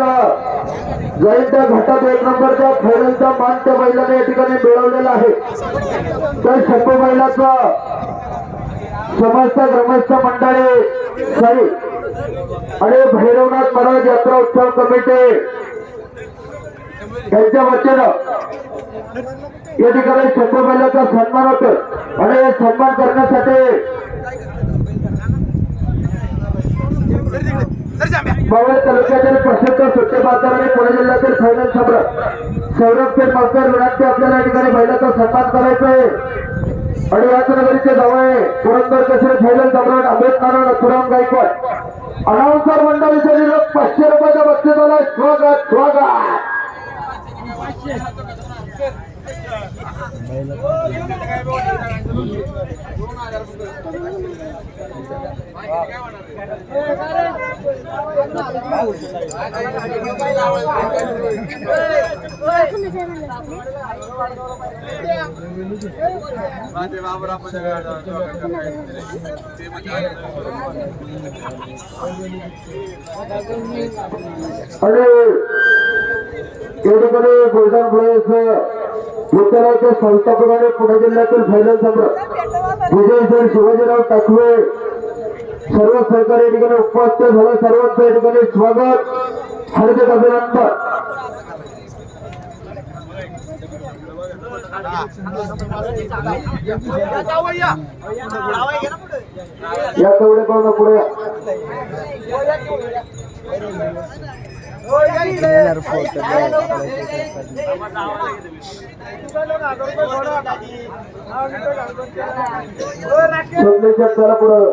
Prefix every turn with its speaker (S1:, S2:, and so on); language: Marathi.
S1: बैलाचा जाईल घाटात एक नंबरच्या फेरलचा मान त्या बैलाने या ठिकाणी मिळवलेला आहे. तर शंभू बैलाचा समस्त ग्रामस्थ मंडळी साई आणि भैरवनाथ महाराज यात्रा उत्सव कमिटी यांच्या वतीनं या ठिकाणी शंभू बैलाचा सन्मान होतो. आणि सन्मान करण्यासाठी बावळ तालुक्यातील प्रसिद्ध स्वच्छ बाजार आणि पुणे जिल्ह्यातील फायनल सम्राट सौरभ पेठ मास्तर विनंती आपल्याला या ठिकाणी बैलाचा सन्मान करायचा आहे. आणि याच नगरीचे जवळ पुरंदर केसरी फायनल सम्राट अमित नारायण अथुराम गायकवाड. अनाउन्सर मंडळीचे निरोप पाचशे रुपयाच्या बक्षिसाला स्वागत स्वागत. आणि या ठिकाणी गोल्डन विद्यालयाच्या संस्थापकाने पुणे जिल्ह्यातील फायनल सम्राट विजय शिवाजीराव टाकवे. सर्व सहकारी या ठिकाणी उपस्थित झालं. सर्वांचं या ठिकाणी स्वागत. हार्दिक अभिनंदन. या तेवढे पाहून पुढे या. संदेशात चला पुढं